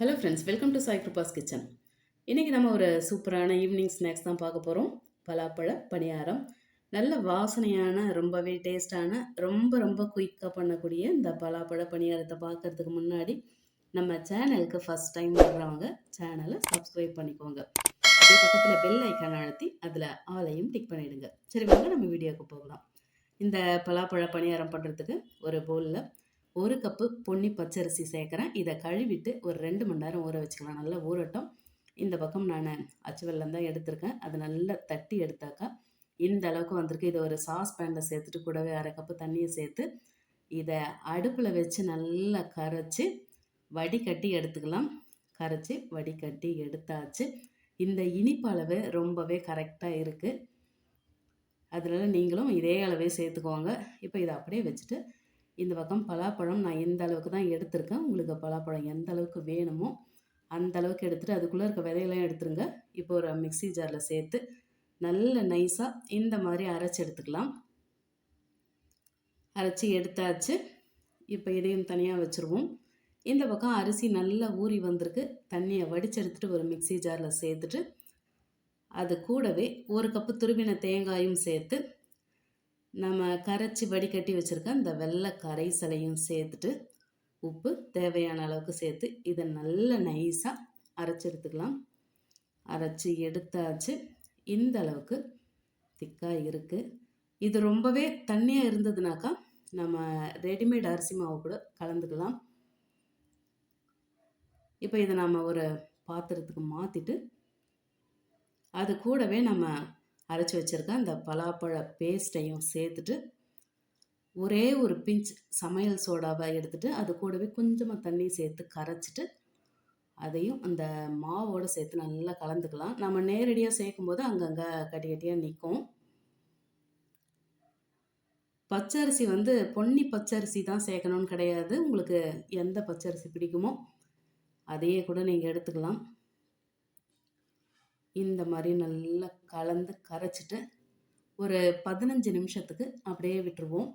Hello friends welcome to Sai Kripa's kitchen இன்றைக்கி நம்ம ஒரு சூப்பரான ஈவினிங் ஸ்நாக்ஸ் தான் பார்க்க போகிறோம் பலாப்பழ பணியாரம் நல்ல வாசனையான ரொம்பவே டேஸ்டான ரொம்ப ரொம்ப குயிக்காக பண்ணக்கூடிய இந்த பலாப்பழ பணியாரத்தை பார்க்கறதுக்கு முன்னாடி நம்ம சேனலுக்கு ஃபஸ்ட் டைம் வர்றவங்க சேனலை சப்ஸ்கிரைப் பண்ணிக்கோங்க. அதே பக்கத்தில் பெல் ஐக்கான் அழுத்தி அதில் ஆலையும் டிக் பண்ணிவிடுங்க சரி வாங்க நம்ம வீடியோவுக்கு போகலாம். இந்த பலாப்பழ பணியாரம் பண்ணுறதுக்கு ஒரு பவுலில் ஒரு கப்பு பொன்னி பச்சரிசி சேர்க்குறேன். இதை கழுவிட்டு ஒரு ரெண்டு மணி நேரம் ஊற வச்சுக்கலாம். நல்லா ஊறட்டும். இந்த பக்கம் நான் அச்சு வெள்ளம் தான் எடுத்திருக்கேன். அதை நல்லா தட்டி எடுத்தாக்கா இந்த அளவுக்கு வந்திருக்கு. இதை ஒரு சாஸ் பேனில் சேர்த்துட்டு கூடவே அரை கப்பு தண்ணியை சேர்த்து இதை அடுப்பில் வச்சு நல்லா கரைச்சி வடிகட்டி எடுத்துக்கலாம். கரைச்சி வடிகட்டி எடுத்தாச்சு. இந்த இனிப்பு அளவு ரொம்பவே கரெக்டாக இருக்குது அதனால் நீங்களும் இதே அளவே சேர்த்துக்கோங்க. இப்போ இதை அப்படியே வச்சுட்டு இந்த பக்கம் பலாப்பழம் நான் எந்த அளவுக்கு தான் எடுத்திருக்கேன் உங்களுக்கு பலாப்பழம் எந்த அளவுக்கு வேணுமோ அந்த அளவுக்கு எடுத்துகிட்டு அதுக்குள்ளே இருக்க விதையெல்லாம் எடுத்துருங்க. இப்போ ஒரு மிக்ஸி ஜாரில் சேர்த்து நல்ல நைஸாக இந்த மாதிரி அரைச்சி எடுத்துக்கலாம். அரைச்சி எடுத்தாச்சு. இப்போ இதையும் தனியாக வச்சுருவோம். இந்த பக்கம் அரிசி நல்லா ஊறி வந்திருக்கு. தண்ணியை வடிச்செடுத்துட்டு ஒரு மிக்ஸி ஜாரில் சேர்த்துட்டு அது கூடவே ஒரு கப்பு துருவின தேங்காயும் சேர்த்து நம்ம கரைச்சி வடிகட்டி வச்சுருக்க இந்த வெள்ளை கரைசலையும் சேர்த்துட்டு உப்பு தேவையான அளவுக்கு சேர்த்து இதை நல்ல நைஸாக அரைச்சி எடுத்துக்கலாம் அரைச்சி எடுத்தாச்சு. இந்த அளவுக்கு திக்காக இருக்குது இது ரொம்பவே தண்ணியாக இருந்ததுனாக்கா நம்ம ரெடிமேட் அரிசி மாவு கூட கலந்துக்கலாம். இப்போ இதை நம்ம ஒரு பாத்திரத்துக்கு மாற்றிட்டு அது கூடவே நம்ம அரைச்சி வச்சுருக்க அந்த பலாப்பழ பேஸ்ட்டையும் சேர்த்துட்டு ஒரே ஒரு பிஞ்ச் சமையல் சோடாவை எடுத்துகிட்டு அது கூடவே கொஞ்சமாக தண்ணி சேர்த்து கரைச்சிட்டு அதையும் அந்த மாவோடு சேர்த்து நல்லா கலந்துக்கலாம். நம்ம நேரடியாக சேர்க்கும் போது அங்கங்கே கட்டி கட்டியாக நிற்கும் பச்சரிசி வந்து பொன்னி பச்சரிசி தான் சேர்க்கணும்னு கிடையாது. உங்களுக்கு எந்த பச்சரிசி பிடிக்குமோ அதையே கூட நீங்கள் எடுத்துக்கலாம். இந்த மாதிரி நல்லா கலந்து கரைச்சிட்டு ஒரு பதினஞ்சு நிமிஷத்துக்கு அப்படியே விட்டுருவோம்.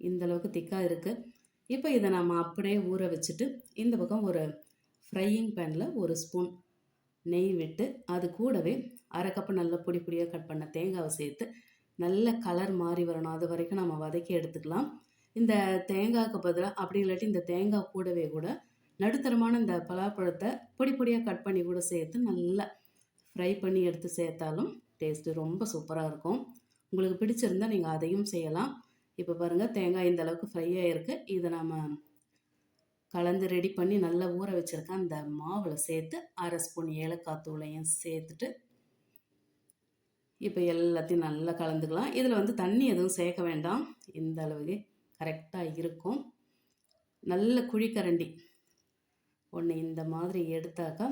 இந்த அளவுக்கு திக்காக இருக்குது இப்போ இதை நம்ம அப்படியே ஊற வச்சுட்டு இந்த பக்கம் ஒரு ஃப்ரையிங் பேனில் ஒரு ஸ்பூன் நெய் விட்டு அது கூடவே அரை கப்பு நல்ல பொடி பொடியாக கட் பண்ண தேங்காவை சேர்த்து நல்ல கலர் மாறி வரணும். அது வரைக்கும் நம்ம வதக்கி எடுத்துக்கலாம். இந்த தேங்காய்க்கு பதிலாக அப்படி இல்லாட்டி இந்த தேங்காய் கூடவே கூட நடுத்தரமான இந்த பலாப்பழத்தை பொடி பொடியாக கட் பண்ணி கூட சேர்த்து நல்லா ஃப்ரை பண்ணி எடுத்து சேர்த்தாலும் டேஸ்ட்டு ரொம்ப சூப்பராக இருக்கும். உங்களுக்கு பிடிச்சிருந்தால் நீங்கள் அதையும் செய்யலாம். இப்போ பாருங்கள் தேங்காய் இந்த அளவுக்கு ஃப்ரை ஆகிருக்கு இதை நாம் கலந்து ரெடி பண்ணி நல்லா ஊற வச்சுருக்கேன் அந்த மாவில் சேர்த்து அரை ஸ்பூன் ஏலக்காய் தூளையும் சேர்த்துட்டு இப்போ எல்லாத்தையும் நல்லா கலந்துக்கலாம். இதில் வந்து தண்ணி எதுவும் சேர்க்க வேண்டாம். இந்த அளவுக்கு கரெக்டாக இருக்கும். நல்ல குழிக்கரண்டி. ஒன்று இந்த மாதிரி எடுத்தாக்கா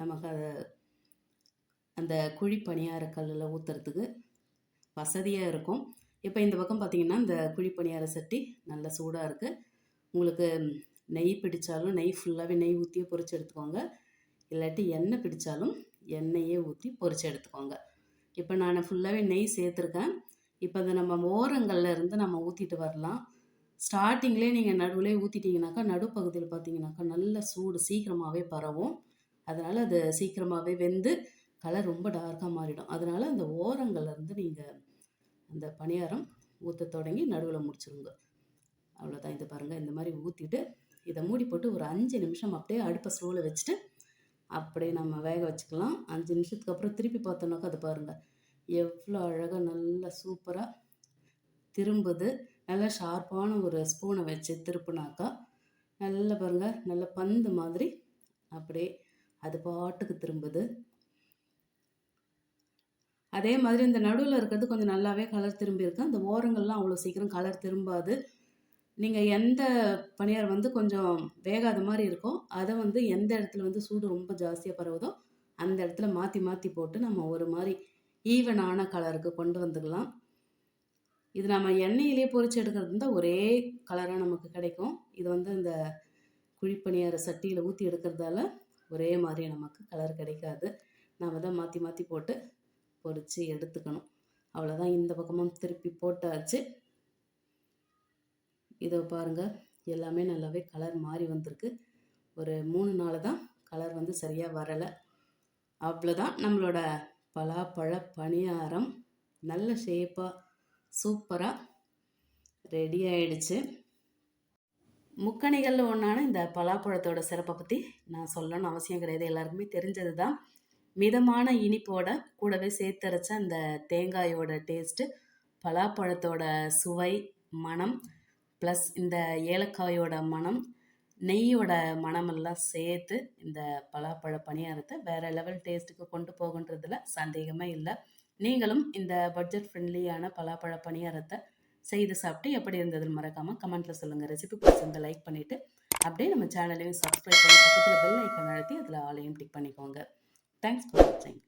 நமக்கு அதை அந்த குழி பணியார கல்லில் ஊற்றுறதுக்கு வசதியாக இருக்கும். இப்போ இந்த பக்கம் பார்த்திங்கன்னா இந்த குழி பணியார சட்டி நல்ல சூடாக இருக்குது உங்களுக்கு நெய் பிடித்தாலும் நெய் ஃபுல்லாகவே நெய் ஊற்றியே பொறிச்சு எடுத்துக்கோங்க. இல்லாட்டி எண்ணெய் பிடித்தாலும் எண்ணெயே ஊற்றி பொரிச்சு எடுத்துக்கோங்க. இப்போ நான் ஃபுல்லாகவே நெய் சேர்த்துருக்கேன். இப்போ அதை நம்ம ஓரங்களில் இருந்து நம்ம ஊற்றிட்டு வரலாம். ஸ்டார்டிங்லேயே நீங்கள் நடுவில் ஊற்றிட்டீங்கனாக்கா நடுப்பகுதியில் பார்த்தீங்கன்னாக்கா நல்ல சூடு சீக்கிரமாகவே பரவும். அதனால் அது சீக்கிரமாகவே வெந்து கலர் ரொம்ப டார்க்காக மாறிடும். அதனால் அந்த ஓரங்கள்லேருந்து நீங்கள் அந்த பணியாரம் ஊற்ற தொடங்கி நடுவில் முடிச்சுருங்க. அவ்வளோதான் இது பாருங்கள் இந்த மாதிரி ஊற்றிட்டு இதை மூடி போட்டு ஒரு அஞ்சு நிமிஷம் அப்படியே அடுப்பை ஸ்லோவில் வச்சுட்டு அப்படியே நம்ம வேக வச்சுக்கலாம். அஞ்சு நிமிஷத்துக்கு அப்புறம் திருப்பி பார்த்தோன்னாக்கா அது பாருங்கள் எவ்வளோ அழகாக நல்லா சூப்பராக திரும்புது. நல்லா ஷார்ப்பான ஒரு ஸ்பூனை வச்சு திருப்புனாக்கா நல்லா பாருங்கள் நல்ல பந்து மாதிரி அப்படியே அது பாட்டுக்கு திரும்புது. அதே மாதிரி இந்த நடுவில் இருக்கிறது கொஞ்சம் நல்லாவே கலர் திரும்பியிருக்கு அந்த ஓரங்கள்லாம் அவ்வளோ சீக்கிரம் கலர் திரும்பாது. நீங்கள் எந்த பணியார் வந்து கொஞ்சம் வேகாத மாதிரி இருக்கோ அதை வந்து எந்த இடத்துல வந்து சூடு ரொம்ப ஜாஸ்தியாக பரவுதோ அந்த இடத்துல மாற்றி மாற்றி போட்டு நம்ம ஒரு மாதிரி ஈவனான கலருக்கு கொண்டு வந்துக்கலாம் இது நம்ம எண்ணெயிலே பொறிச்சு எடுக்கிறது இருந்தால் ஒரே கலராக நமக்கு கிடைக்கும். இது வந்து இந்த குழிப்பணியார சட்டியில் ஊற்றி எடுக்கிறதால ஒரே மாதிரி நமக்கு கலர் கிடைக்காது. நாம் தான் மாற்றி மாற்றி போட்டு பொரித்து எடுத்துக்கணும். அவ்வளோதான் இந்த பக்கமும் திருப்பி போட்டாச்சு. இதை பாருங்கள் எல்லாமே நல்லாவே கலர் மாறி வந்திருக்கு. ஒரு மூணு நாள் தான் கலர் வந்து சரியாக வரலை. அவ்வளோதான் நம்மளோட பலாப்பழ பணியாரம் நல்ல ஷேப்பாக சூப்பராக ரெடி ஆயிடுச்சு. முக்கணிகளில் ஒன்றான இந்த பலாப்பழத்தோட சிறப்பை பற்றி நான் சொல்லணும்னு அவசியம் கிடையாது. எல்லாருக்குமே தெரிஞ்சது தான் மிதமான இனிப்போட கூடவே சேர்த்தரைச்ச அந்த தேங்காயோட டேஸ்ட்டு பலாப்பழத்தோட சுவை மணம் ப்ளஸ் இந்த ஏலக்காயோட மணம் நெய்யோட மணமெல்லாம் சேர்த்து இந்த பலாப்பழ பணியாரத்தை வேறு லெவல் டேஸ்ட்டுக்கு கொண்டு போகுன்றதில் சந்தேகமே இல்லை. நீங்களும் இந்த பட்ஜெட் ஃப்ரெண்ட்லியான பலாப்பழ பணியாரத்தை செய்து சாப்பிட்டு எப்படி இருந்ததுன்னு மறக்காமல் கமெண்ட்டில் சொல்லுங்கள் ரெசிபி பிடிச்சிருந்த லைக் பண்ணிவிட்டு அப்படியே நம்ம சேனலையும் சப்ஸ்கிரைப் பண்ணி பக்கத்தில் பெல் ஐக்கன் அழுத்தி அதில் ஆலையும் டிக் பண்ணிக்கோங்க. தேங்க்ஸ் ஃபார் வாட்சிங்